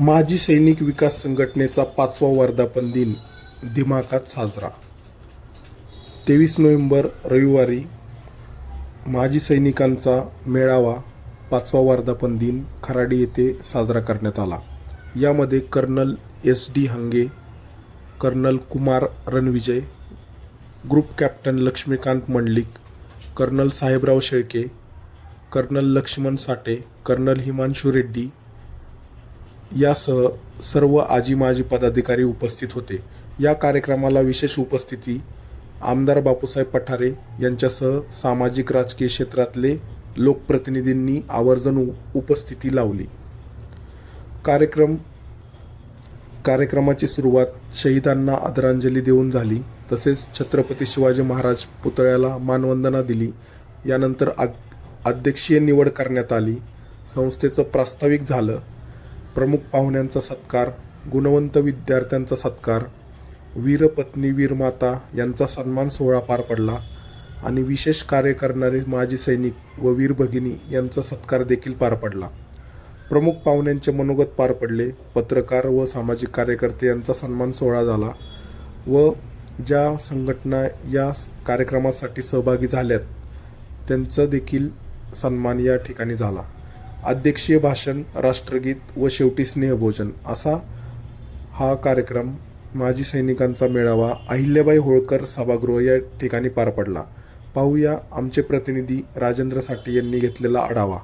माजी सैनिक विकास संघटनेचा पाचवा वर्धापन दिन दिमाकात साजरा. तेवीस नोव्हेंबर रविवारी माजी सैनिकांचा मेळावा पाचवा वर्धापन दिन खराडी येथे साजरा करण्यात आला. यामध्ये colonel S D Hange colonel Kumar Ranvijay group captain Laxmikant Mandlik colonel Sahebrao Shelke colonel Laxman Sathe colonel Himanshu Reddy यासह सर्व आजी माजी पदाधिकारी उपस्थित होते. या कार्यक्रमाला विशेष उपस्थिती आमदार बापूसाहेब पठारे यांच्यासह सामाजिक राजकीय क्षेत्रातले लोकप्रतिनिधींनी आवर्जून उपस्थिती लावली. कार्यक्रम कार्यक्रमाची सुरुवात शहीदांना आदरांजली देऊन झाली. तसेच छत्रपती शिवाजी महाराज पुतळ्याला मानवंदना दिली. यानंतर आग अध्यक्षीय निवड करण्यात आली. संस्थेचं प्रास्ताविक झालं. प्रमुख पाहुण्यांचा सत्कार गुणवंत विद्यार्थ्यांचा सत्कार वीरपत्नी वीरमाता यांचा सन्मान सोहळा पार पडला आणि विशेष कार्य करणारे माजी सैनिक व वीर भगिनी यांचा सत्कार देखील पार पडला. प्रमुख पाहुण्यांचे मनोगत पार पडले. पत्रकार व सामाजिक कार्यकर्ते यांचा सन्मान सोहळा झाला व ज्या संघटना या कार्यक्रमासाठी सहभागी झाल्यात त्यांचं देखील सन्मान या ठिकाणी झाला. अध्यक्षीय भाषण राष्ट्रगीत व शेवटी स्नेहभोजन असा हा कार्यक्रम माजी सैनिकांचा मेळावा अहिल्याबाई होळकर सभागृह या ठिकाणी पार पडला. पाहूया आमचे प्रतिनिधी राजेंद्र साठे यांनी घेतलेला आढावा.